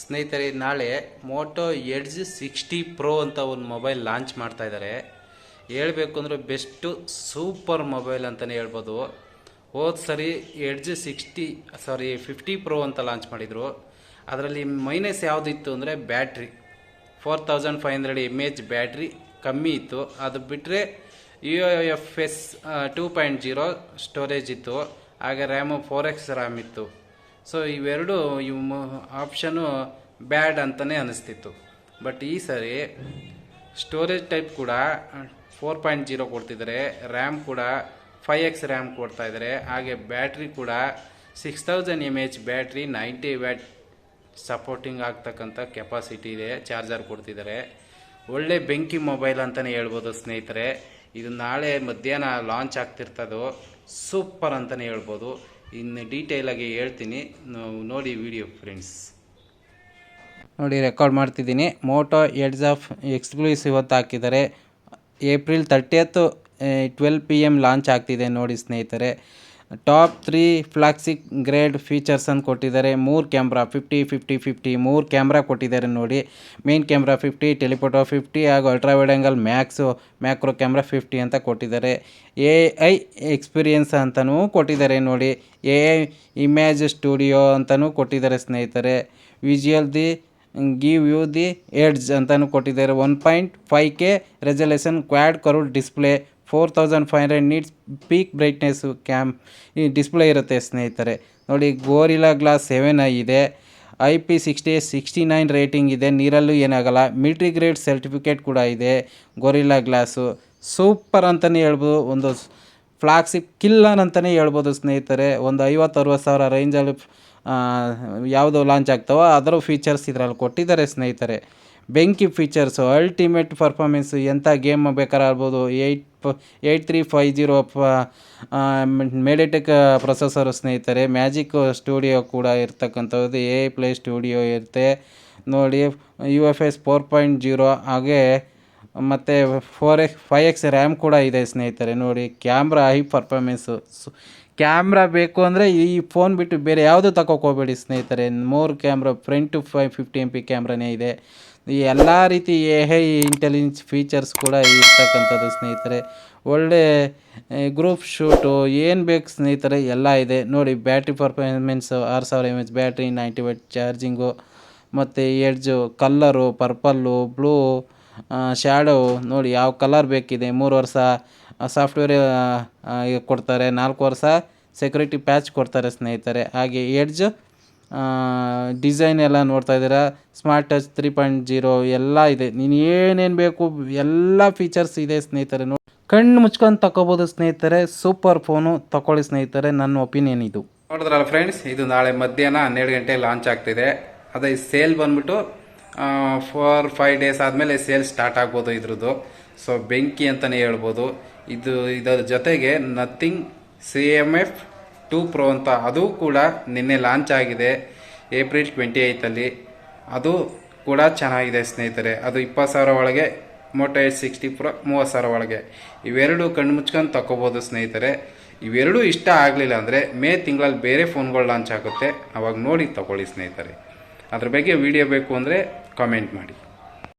ಸ್ನೇಹಿತರೆ, ನಾಳೆ Moto edge sixty pro ಅಂತ ಒಂದು ಮೊಬೈಲ್ ಲಾಂಚ್ ಮಾಡ್ತಾ ಇದ್ದಾರೆ ಹೇಳಬೇಕು ಅಂದರೆ ಬೆಸ್ಟು ಸೂಪರ್ ಮೊಬೈಲ್ ಅಂತಲೇ ಹೇಳ್ಬೋದು. ಹೋದ ಸರಿ Edge sixty sorry fifty Pro ಅಂತ ಲಾಂಚ್ ಮಾಡಿದರು. ಅದರಲ್ಲಿ ಮೈನಸ್ ಯಾವುದಿತ್ತು ಅಂದರೆ battery four thousand five hundred M H battery ಕಮ್ಮಿ ಇತ್ತು. ಅದು ಬಿಟ್ಟರೆ U F S two point zero storage ಇತ್ತು. ಹಾಗೆ ರ್ಯಾಮು ಫೋರ್ ಎಕ್ಸ್ ರ್ಯಾಮ್ ಇತ್ತು. ಸೊ ಇವೆರಡು ಇವು ಆಪ್ಷನು ಬ್ಯಾಡ್ ಅಂತಲೇ ಅನಿಸ್ತಿತ್ತು. ಬಟ್ ಈ ಸರಿ ಸ್ಟೋರೇಜ್ ಟೈಪ್ ಕೂಡ ಫೋರ್ ಪಾಯಿಂಟ್ ಜೀರೋ ಕೊಡ್ತಿದ್ದಾರೆ. ರ್ಯಾಮ್ ಕೂಡ ಫೈವ್ ಎಕ್ಸ್ ರ್ಯಾಮ್ ಕೊಡ್ತಾ ಇದ್ದಾರೆ. ಹಾಗೆ ಬ್ಯಾಟ್ರಿ ಕೂಡ six thousand M H battery ninety watt supporting ಆಗ್ತಕ್ಕಂಥ ಕೆಪಾಸಿಟಿ ಇದೆ. ಚಾರ್ಜರ್ ಕೊಡ್ತಿದ್ದಾರೆ. ಒಳ್ಳೆ ಬೆಂಕಿ ಮೊಬೈಲ್ ಅಂತಲೇ ಹೇಳ್ಬೋದು ಸ್ನೇಹಿತರೆ. ಇದು ನಾಳೆ ಮಧ್ಯಾಹ್ನ ಲಾಂಚ್ ಆಗ್ತಿರ್ತದೋ? ಸೂಪರ್ ಅಂತಲೇ ಹೇಳ್ಬೋದು. ಇನ್ನು ಡೀಟೇಲಾಗಿ ಹೇಳ್ತೀನಿ. ನಾವು ನೋಡಿ ವಿಡಿಯೋ ಫ್ರೆಂಡ್ಸ್ ನೋಡಿ ರೆಕಾರ್ಡ್ ಮಾಡ್ತಿದ್ದೀನಿ. ಮೋಟೋ ಎಡ್ಸ್ ಆಫ್ ಎಕ್ಸ್ಕ್ಲೂಸಿವ್ ಇವತ್ತು ಹಾಕಿದ್ದಾರೆ. ಏಪ್ರಿಲ್ ತರ್ಟಿಯತ್ತು ಟ್ವೆಲ್ ಪಿ ಎಂ ಲಾಂಚ್ ಆಗ್ತಿದೆ ನೋಡಿ ಸ್ನೇಹಿತರೆ. ಟಾಪ್ ತ್ರೀ ಫ್ಲಾಕ್ಸಿಕ್ ಗ್ರೇಡ್ ಫೀಚರ್ಸ್ ಅಂತ ಕೊಟ್ಟಿದ್ದಾರೆ. ಮೂರು ಕ್ಯಾಮ್ರಾ ಫಿಫ್ಟಿ ಫಿಫ್ಟಿ ಫಿಫ್ಟಿ ಮೂರು ಕ್ಯಾಮ್ರಾ ಕೊಟ್ಟಿದ್ದಾರೆ ನೋಡಿ. Main camera fifty telephoto fifty ಹಾಗೂ ultra wide angle max macro camera fifty ಅಂತ ಕೊಟ್ಟಿದ್ದಾರೆ. ಎ ಐ ಎಕ್ಸ್ಪೀರಿಯನ್ಸ್ ಅಂತಲೂ ಕೊಟ್ಟಿದ್ದಾರೆ ನೋಡಿ. ಎ ಐ ಇಮೇಜ್ ಸ್ಟುಡಿಯೋ ಅಂತಲೂ ಕೊಟ್ಟಿದ್ದಾರೆ ಸ್ನೇಹಿತರೆ. Visual the give you the edge ಅಂತಲೂ ಕೊಟ್ಟಿದ್ದಾರೆ. One point five K resolution quad curved display four thousand five hundred nits peak brightness cam ಈ ಡಿಸ್ಪ್ಲೇ ಇರುತ್ತೆ ಸ್ನೇಹಿತರೆ. ನೋಡಿ ಗೋರಿಲಾ ಗ್ಲಾಸ್ ಸೆವೆನ್ ಇದೆ. I P sixty sixty nine rating ಇದೆ. ನೀರಲ್ಲೂ ಏನಾಗಲ್ಲ. ಮಿಲ್ಟ್ರಿ ಗ್ರೇಡ್ ಸರ್ಟಿಫಿಕೇಟ್ ಕೂಡ ಇದೆ ಗೋರಿಲಾ ಗ್ಲಾಸು ಸೂಪರ್ ಅಂತಲೇ ಹೇಳ್ಬೋದು. ಒಂದು ಫ್ಲಾಕ್ಸಿಪ್ ಕಿಲ್ಲನ್ ಅಂತಲೇ ಹೇಳ್ಬೋದು ಸ್ನೇಹಿತರೆ. ಒಂದು ಐವತ್ತು, ಅರವತ್ತು ಸಾವಿರ ರೇಂಜಲ್ಲಿ ಯಾವುದು ಲಾಂಚ್ ಆಗ್ತಾವೋ ಅದರ ಫೀಚರ್ಸ್ ಇದರಲ್ಲಿ ಕೊಟ್ಟಿದ್ದಾರೆ ಸ್ನೇಹಿತರೆ. ಬೆಂಕಿ ಫೀಚರ್ಸು ಅಲ್ಟಿಮೇಟ್ ಪರ್ಫಾಮೆನ್ಸು ಎಂಥ ಗೇಮ್ ಬೇಕಾದ್ರೆ ಆಡ್ಬೋದು eight eight three five zero ಪ ಮೇಡಿಟೆಕ್ ಪ್ರೊಸೆಸರು ಸ್ನೇಹಿತರೆ ಮ್ಯಾಜಿಕ್ ಸ್ಟುಡಿಯೋ ಕೂಡ ಇರ್ತಕ್ಕಂಥದ್ದು ಎ ಪ್ಲೇ ಸ್ಟುಡಿಯೋ ಇರುತ್ತೆ. ನೋಡಿ U F S four point zero ಹಾಗೆ ಮತ್ತು four X five X RAM ಕೂಡ ಇದೆ ಸ್ನೇಹಿತರೆ, ನೋಡಿ ಕ್ಯಾಮ್ರಾ ಹೈ ಪರ್ಫಾಮೆನ್ಸು ಕ್ಯಾಮ್ರಾ ಬೇಕು ಅಂದರೆ ಈ ಫೋನ್ ಬಿಟ್ಟು ಬೇರೆ ಯಾವುದು ತಗೋಕೋಬೇಡಿ ಸ್ನೇಹಿತರೆ. ಮೂರು camera front five fifty M P ಕ್ಯಾಮ್ರಾನೇ ಇದೆ. ಈ ಎಲ್ಲ ರೀತಿ ಎ ಐ ಇಂಟೆಲಿಜೆನ್ಸ್ ಫೀಚರ್ಸ್ ಕೂಡ ಇರ್ತಕ್ಕಂಥದ್ದು ಸ್ನೇಹಿತರೆ. ಒಳ್ಳೆ ಗ್ರೂಪ್ ಶೂಟು ಏನು ಬೇಕು ಸ್ನೇಹಿತರೆ, ಎಲ್ಲ ಇದೆ. ನೋಡಿ ಬ್ಯಾಟ್ರಿ ಪರ್ಫಾರ್ಮೆನ್ಸು ಆರು ಸಾವಿರ M H battery ninety watt charging ಮತ್ತು Edge colour purple blue shadow ನೋಡಿ ಯಾವ ಕಲರ್ ಬೇಕಿದೆ. ಮೂರು ವರ್ಷ ಸಾಫ್ಟ್ವೇರ್ ಕೊಡ್ತಾರೆ. ನಾಲ್ಕು ವರ್ಷ ಸೆಕ್ಯೂರಿಟಿ ಪ್ಯಾಚ್ ಕೊಡ್ತಾರೆ ಸ್ನೇಹಿತರೆ. ಹಾಗೆ ಎಡ್ಜ್ ಡಿಸೈನ್ ಎಲ್ಲ ನೋಡ್ತಾ ಇದ್ದೀರಾ? Smart touch three point zero ಎಲ್ಲ ಇದೆ. ನೀನು ಏನೇನು ಬೇಕು, ಎಲ್ಲ ಫೀಚರ್ಸ್ ಇದೆ ಸ್ನೇಹಿತರೆ. ನೋಡಿ ಕಣ್ಣು ಮುಚ್ಕೊಂಡು ತಗೋಬೋದು ಸ್ನೇಹಿತರೆ. ಸೂಪರ್ ಫೋನು ತಗೊಳ್ಳಿ ಸ್ನೇಹಿತರೆ. ನನ್ನ ಒಪಿನಿಯನ್ ಇದು. ನೋಡಿದ್ರಲ್ಲ ಫ್ರೆಂಡ್ಸ್ ಇದು ನಾಳೆ ಮಧ್ಯಾಹ್ನ ಹನ್ನೆರಡು ಗಂಟೆ ಲಾಂಚ್ ಆಗ್ತಿದೆ. ಅದೇ ಸೇಲ್ ಬಂದ್ಬಿಟ್ಟು ಫೋರ್ ಫೈವ್ ಡೇಸ್ ಆದಮೇಲೆ ಸೇಲ್ ಸ್ಟಾರ್ಟ್ ಆಗ್ಬೋದು ಇದ್ರದ್ದು. ಸೊ ಬೆಂಕಿ ಅಂತಲೇ ಹೇಳ್ಬೋದು. ಇದು, ಇದರ ಜೊತೆಗೆ Nothing C M F two Pro ಅಂತ ಅದು ಕೂಡ ನಿನ್ನೆ ಲಾಂಚ್ ಆಗಿದೆ ಏಪ್ರಿಲ್ ಟ್ವೆಂಟಿ ಏಯ್ತಲ್ಲಿ ಅದು ಕೂಡ ಚೆನ್ನಾಗಿದೆ ಸ್ನೇಹಿತರೆ. ಅದು ಇಪ್ಪತ್ತು ಸಾವಿರ ಒಳಗೆ ಮೋಟೋ ಏಟ್ ಸಿಕ್ಸ್ಟಿ ಪ್ರೋ ಮೂವತ್ತು ಸಾವಿರ ಒಳಗೆ. ಇವೆರಡು ಕಣ್ಣು ಮುಚ್ಕೊಂಡು ತಗೋಬೋದು ಸ್ನೇಹಿತರೆ. ಇವೆರಡೂ ಇಷ್ಟ ಆಗಲಿಲ್ಲ ಅಂದರೆ ಮೇ ತಿಂಗಳಲ್ಲಿ ಬೇರೆ ಫೋನ್ಗಳು ಲಾಂಚ್ ಆಗುತ್ತೆ. ಅವಾಗ ನೋಡಿ ತಗೊಳ್ಳಿ ಸ್ನೇಹಿತರೆ. ಅದ್ರ ಬಗ್ಗೆ ವಿಡಿಯೋ ಬೇಕು ಅಂದರೆ ಕಾಮೆಂಟ್ ಮಾಡಿ.